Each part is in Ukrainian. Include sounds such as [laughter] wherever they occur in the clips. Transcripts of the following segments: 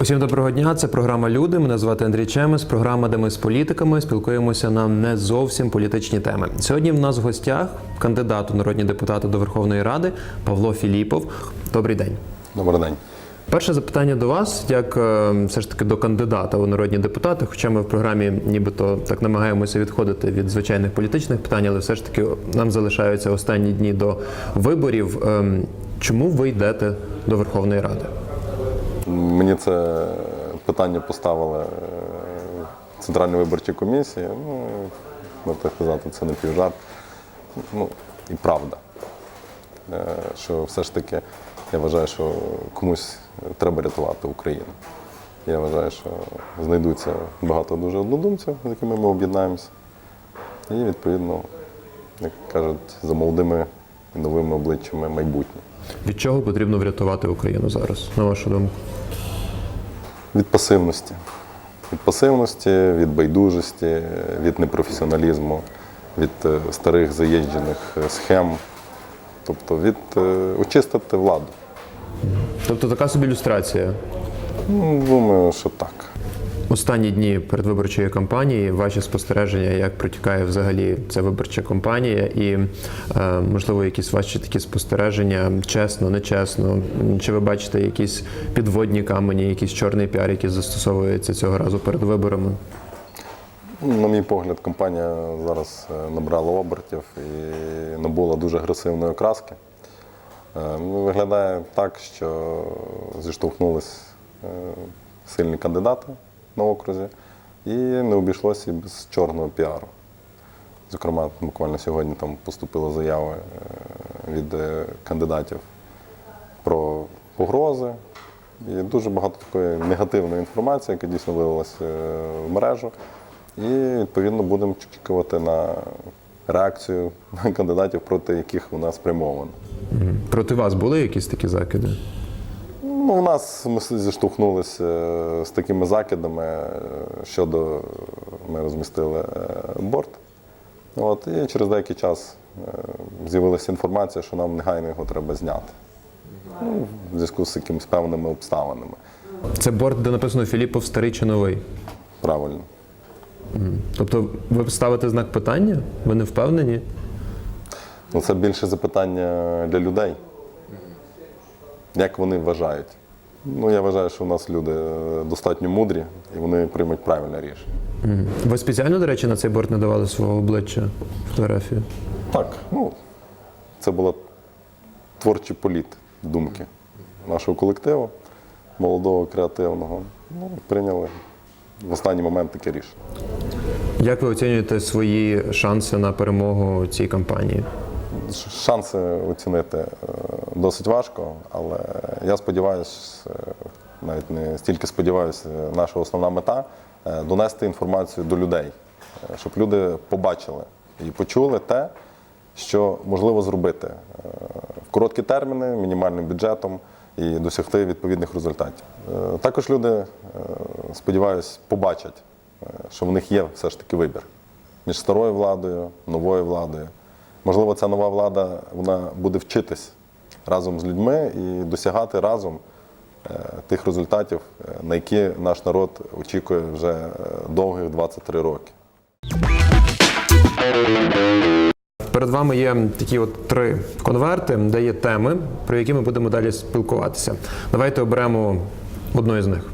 Усім доброго дня. Це програма Люди. Мене звати Андрій Чемес. Програма, де ми з політиками спілкуємося на не зовсім політичні теми. Сьогодні в нас в гостях кандидат у народні депутати до Верховної Ради Павло Філіпов. Добрий день. Добрий день. Перше запитання до вас, як е, все ж таки до кандидата у народні депутати. Хоча ми в програмі нібито так намагаємося відходити від звичайних політичних питань, але все ж таки нам залишаються останні дні до виборів. Ем, Чому ви йдете до Верховної Ради? Мені це питання поставили е, Центральна виборча комісія. Ну, можна сказати, це не півжарт. Ну, і правда. Е, Що все ж таки я вважаю, що комусь треба рятувати Україну. Я вважаю, що знайдуться багато дуже однодумців, з якими ми об'єднаємося. І відповідно, як кажуть, за молодими і новими обличчями майбутнє. Від чого потрібно врятувати Україну зараз, на вашу думку? Від пасивності. Від пасивності, від байдужості, від непрофесіоналізму, від е, старих заїжджених е, схем. Тобто від е, очистити владу. Тобто така собі люстрація. Ну, Думаю, що так. Останні дні передвиборчої кампанії, ваші спостереження, як протікає взагалі ця виборча кампанія, і е, можливо якісь ваші такі спостереження, чесно, нечесно. Чи ви бачите якісь підводні камені, якийсь чорний піар, який застосовується цього разу перед виборами? На мій погляд, кампанія зараз е, набрала обертів і набула дуже агресивної окраски. Е, Виглядає так, що зіштовхнулись сильні кандидати на окрузі, і не обійшлося і без чорного піару. Зокрема, буквально сьогодні там поступили заяви е, від е, кандидатів про погрози. І дуже багато такої негативної інформації, яка дійсно вилилася е, в мережу. І відповідно будемо очікувати на реакцію [laughs] кандидатів, проти яких у нас спрямовано. Проти вас були якісь такі закиди? Ну, у нас ми зіштовхнулися е, з такими закидами е, щодо ми розмістили е, борт. От, і через деякий час з'явилася інформація, що нам негайно його треба зняти. Ну, в зв'язку з якимись певними обставинами. Це борт, де написано Філіпов старий чи новий. Правильно. Тобто ви ставите знак питання? Ви не впевнені? Ну, це більше запитання для людей. Як вони вважають? Ну, я вважаю, що у нас люди е, достатньо мудрі і вони приймуть правильне рішення. Ви спеціально, до речі, на цей борт не давали свого обличчя фотографію? Так, ну, це була творчий політ думки нашого колективу, молодого, креативного. Ну, прийняли в останній момент таке рішення. Як ви оцінюєте свої шанси на перемогу цій кампанії? Ш- Шанси оцінити е, досить важко, але я сподіваюся, навіть не стільки сподіваюся, наша основна мета е, донести інформацію до людей, е, щоб люди побачили і почули те, що можливо зробити е, в короткі терміни, мінімальним бюджетом і досягти відповідних результатів. Е, Також люди, е, сподіваюся, побачать, е, що в них є все ж таки вибір між старою владою, новою владою. Можливо, ця нова влада вона буде вчитись разом з людьми і досягати разом е, тих результатів, е, на які наш народ очікує вже е, довгих 23 роки. Перед вами є такі от три конверти, де є теми, про які ми будемо далі спілкуватися. Давайте оберемо одну із них.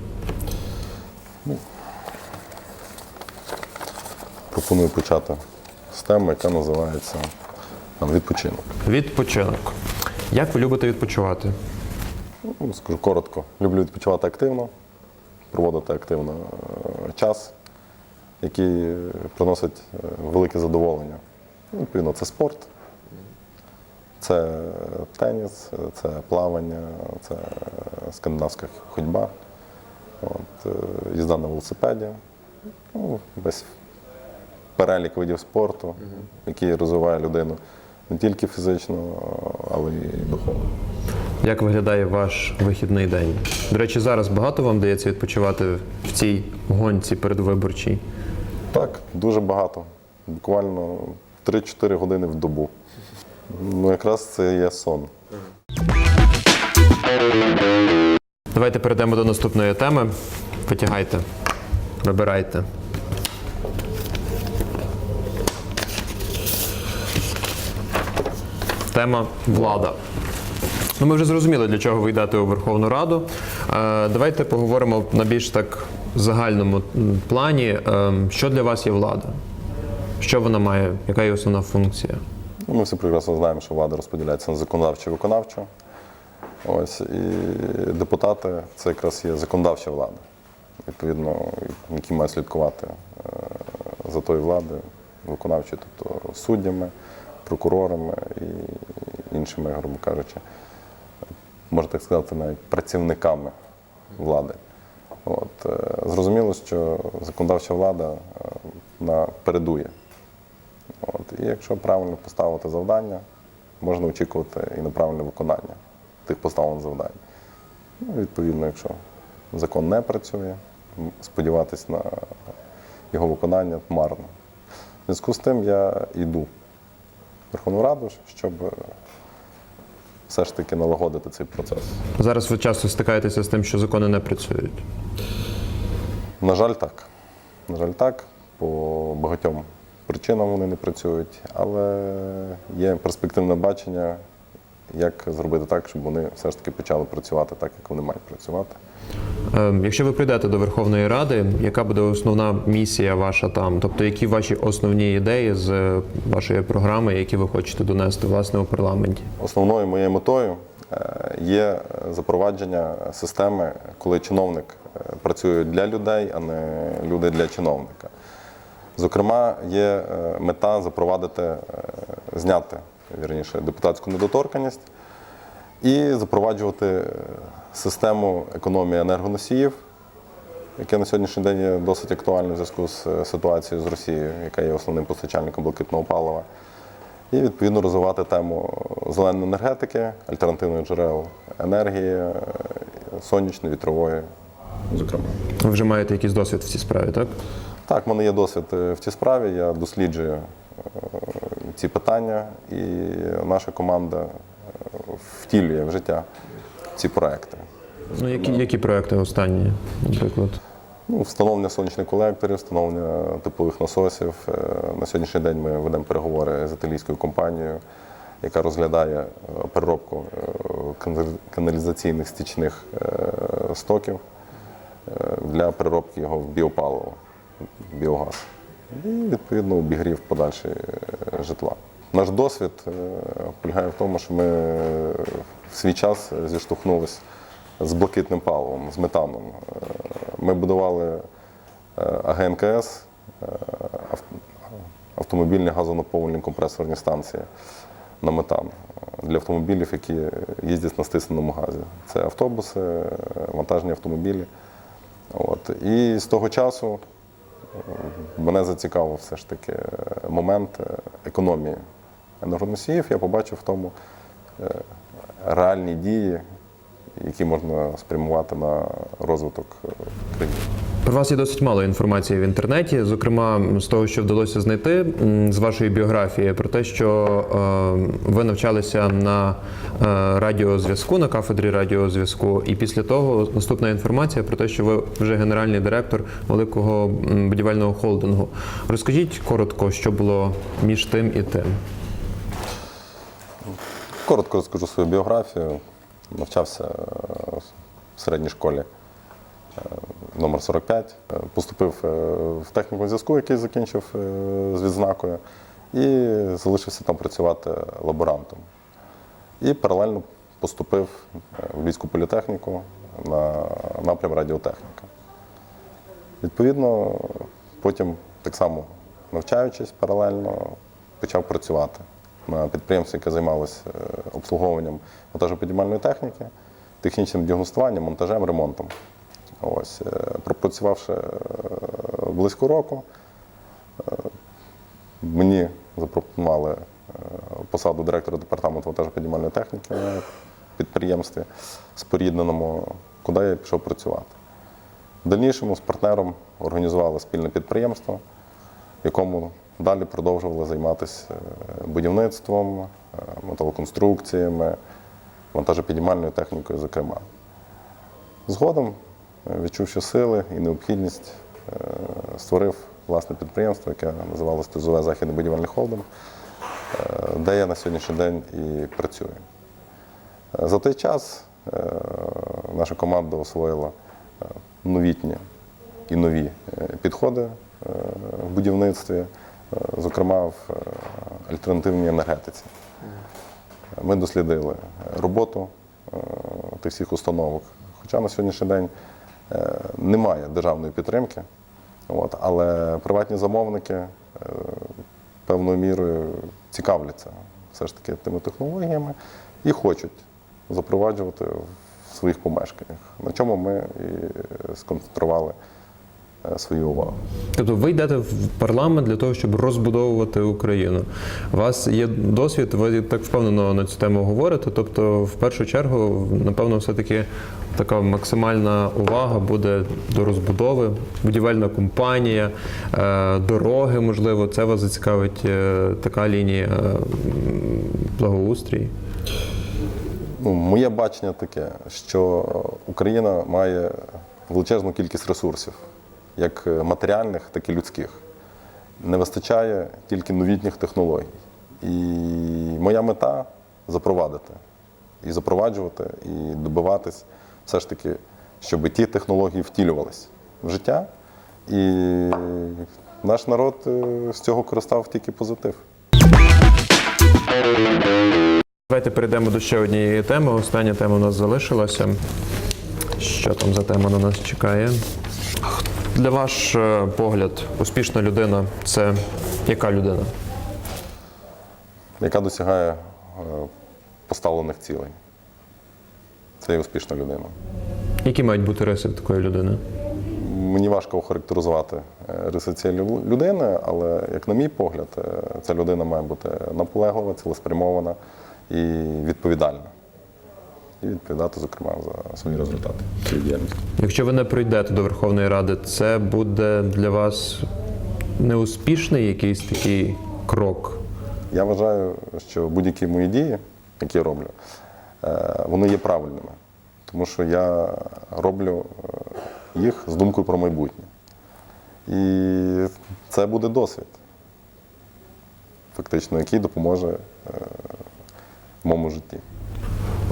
Пропоную почати з теми, яка називається відпочинок. Відпочинок. Як ви любите відпочивати? Ну, Скажу коротко, люблю відпочивати активно, проводити активно е, час, який приносить е, велике задоволення. Ну, Відповідно, це спорт, це теніс, це плавання, це скандинавська ходьба, от, е, їзда на велосипеді. Ну, весь перелік видів спорту, який розвиває людину не тільки фізично, але й духовно. Як виглядає ваш вихідний день? До речі, зараз багато вам дається відпочивати в цій гонці передвиборчій. Так, дуже багато. Буквально 3-4 години в добу. Ну, якраз це є сон. Давайте перейдемо до наступної теми. Витягайте, вибирайте. Тема влада. Ну, ми вже зрозуміли, для чого ви йдете у Верховну Раду. Е, давайте поговоримо на більш так загальному плані. Е, що для вас є влада? Що вона має? Яка її основна функція? Ну, Ми всі прекрасно знаємо, що влада розподіляється на законодавчу і виконавчу. Ось, і депутати це якраз є законодавча влада, відповідно, які мають слідкувати е, за тою владою, виконавчою, тобто суддями, прокурорами і іншими, грубо кажучи, можна так сказати, навіть працівниками влади. От, е, зрозуміло, що законодавча влада е, вона передує От, і якщо правильно поставити завдання, можна очікувати і на правильне виконання тих поставлених завдань. Ну, відповідно, якщо закон не працює, м, сподіватись на його виконання марно. В зв'язку з тим я йду Верховну Раду, щоб е, все ж таки налагодити цей процес. Зараз ви часто стикаєтеся з тим, що закони не працюють. На жаль, так. На жаль, так. По багатьом причинам вони не працюють, але є перспективне бачення, як зробити так, щоб вони все ж таки почали працювати так, як вони мають працювати. Е, Якщо ви прийдете до Верховної Ради, яка буде основна місія ваша там? Тобто, які ваші основні ідеї з е, вашої програми, які ви хочете донести власне у парламенті? Основною моєю метою е, є запровадження системи, коли чиновник е, працює для людей, а не люди для чиновника. Зокрема, є мета запровадити, зняти вірніше, депутатську недоторканність і запроваджувати е, систему економії енергоносіїв, яке на сьогоднішній день є досить актуальне в зв'язку з е, ситуацією з Росією, яка є основним постачальником блакитного палива. І відповідно розвивати тему зеленої енергетики, альтернативних джерел енергії, е, сонячної, вітрової, зокрема. Ви вже маєте якийсь досвід в цій справі, так? Так, в мене є досвід е, в цій справі. Я досліджую е, ці питання, і наша команда е, втілює в життя ці проекти. Ну, які, які проекти останні, наприклад? Ну, встановлення сонячних колекторів, встановлення теплових насосів. Е, На сьогоднішній день ми ведемо переговори з італійською компанією, яка розглядає е, переробку е, каналізаційних стічних стоків для переробки його в біопаливо, біогаз. І відповідно обігрів подальший е, житла. Наш досвід е, полягає в тому, що ми в свій час зіштовхнулися з блакитним паливом, з метаном. Е, Ми будували е, АГНКС, е, автомобільні газонаповнені компресорні станції на метан е, для автомобілів, які їздять на стисненому газі. Це автобуси, е, вантажні автомобілі. От. І з того часу е, мене зацікавив все ж таки е, момент е, економії енергоносіїв. Я побачив в тому е, реальні дії, які можна спрямувати на розвиток е, країни. Про вас є досить мало інформації в інтернеті. Зокрема, з того, що вдалося знайти з вашої біографії, про те, що е, ви навчалися на радіозв'язку, на кафедрі радіозв'язку, і після того наступна інформація про те, що ви вже генеральний директор великого будівельного холдингу. Розкажіть коротко, що було між тим і тим. Коротко розкажу свою біографію. Навчався е, в середній школі е, номер 45. Е, Поступив в техніку зв'язку, який закінчив з відзнакою, і залишився там працювати лаборантом. І паралельно поступив в Львівську політехніку на напрям радіотехніка. Відповідно, потім так само навчаючись паралельно, почав працювати на підприємстві, яке займалося е, обслуговуванням монтажопідіймальної техніки, технічним діагностуванням, монтажем, ремонтом. Ось, е, пропрацювавши е, близько року, мені запропонували посаду директора департаменту вантажопідіймальної техніки на підприємстві спорідненому, куди я пішов працювати. В дальнішому з партнером організували спільне підприємство, в якому далі продовжували займатися е, будівництвом, е, металоконструкціями, вантажопідіймальною технікою, зокрема. Згодом, е, відчувши сили і необхідність, створив власне підприємство, яке називалося ТЗВ Західний будівельний холдинг, де я на сьогоднішній день і працюю. За той час наша команда освоїла новітні і нові підходи в будівництві, зокрема в е, альтернативній енергетиці. Ми дослідили роботу е, тих всіх установок. Хоча на сьогоднішній день е, немає державної підтримки, от, але приватні замовники е, певною мірою цікавляться все ж таки тими технологіями і хочуть запроваджувати в своїх помешканнях, на чому ми і сконцентрували е, свою увагу. Тобто ви йдете в парламент для того, щоб розбудовувати Україну. У вас є досвід, ви так впевнено на цю тему говорите. Тобто, в першу чергу, напевно, все-таки така максимальна увага буде до розбудови, будівельна компанія, е, дороги, можливо, це вас зацікавить е, така лінія е, благоустрій. Ну, моє бачення таке, що Україна має величезну кількість ресурсів, як матеріальних, так і людських. Не вистачає тільки новітніх технологій. І моя мета запровадити і запроваджувати, і добиватись все ж таки, щоб ті технології втілювались в життя. І наш народ е, з цього користав тільки позитив. Давайте перейдемо до ще однієї теми. Остання тема у нас залишилася. Що там за тема на нас чекає? Для ваш е, погляд, успішна людина це яка людина? яка досягає е, поставлених цілей. Це є успішна людина. Які мають бути риси такої людини? Мені важко охарактеризувати е, риси цієї людини, але, як на мій погляд, ця людина має бути наполеглива, цілеспрямована і відповідальна. І відповідати, зокрема, за свої результати своєї діяльності. Якщо ви не прийдете до Верховної Ради, це буде для вас неуспішний якийсь такий крок. Я вважаю, що будь-які мої дії, які я роблю, е, вони є правильними. Тому що я роблю е, їх з думкою про майбутнє. І це буде досвід, фактично, який допоможе е, в моєму житті.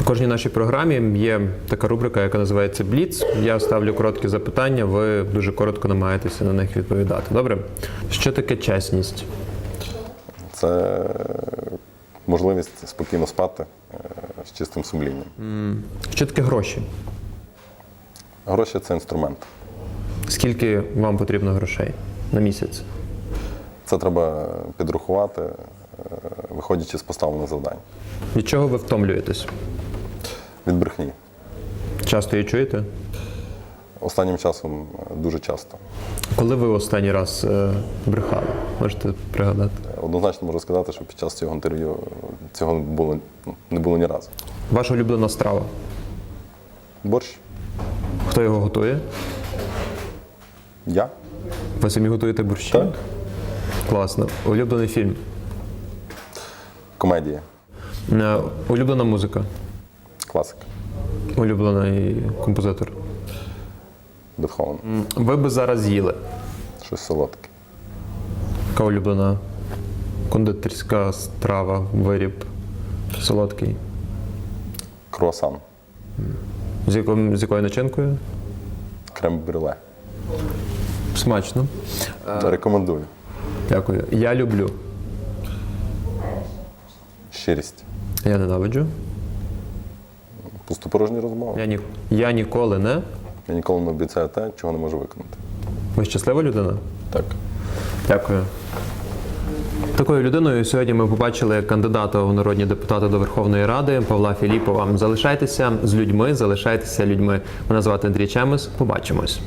У кожній нашій програмі є така рубрика, яка називається Бліц. Я ставлю короткі запитання, ви дуже коротко намагаєтеся на них відповідати. Добре? Що таке чесність? Це можливість спокійно спати е, з чистим сумлінням. Що таке гроші? Гроші це інструмент. Скільки вам потрібно грошей на місяць? Це треба підрахувати, е, виходячи з поставлених завдань. Від чого ви втомлюєтесь? Від брехні. Часто її чуєте? Останнім часом е, дуже часто. Коли ви останній раз е, брехали? Можете пригадати? Однозначно можу сказати, що під час цього інтерв'ю цього було, ну, не було ні разу. Ваша улюблена страва? Борщ. Хто його готує? Я? Ви самі готуєте борщі? Так. Класно. Улюблений фільм. Комедія. Е, Улюблена музика. Класика. Улюблений композитор. Бетховен. Ви би зараз їли. Щось солодке. Яка улюблена кондитерська страва, виріб, солодкий. Круасан. З, яким, з якою начинкою? Крем-брюле. Смачно. Рекомендую. Дякую. Я люблю. Щирість. Я ненавиджу. Пустопорожні розмови. Я, ні, я ніколи не. Я ніколи не обіцяю те, чого не можу виконати. Ви щаслива людина? Так. Дякую. Такою людиною сьогодні ми побачили кандидата у народні депутати до Верховної Ради Павла Філіпова. Залишайтеся з людьми, залишайтеся людьми. Мене звати Андрій Чемес. Побачимось.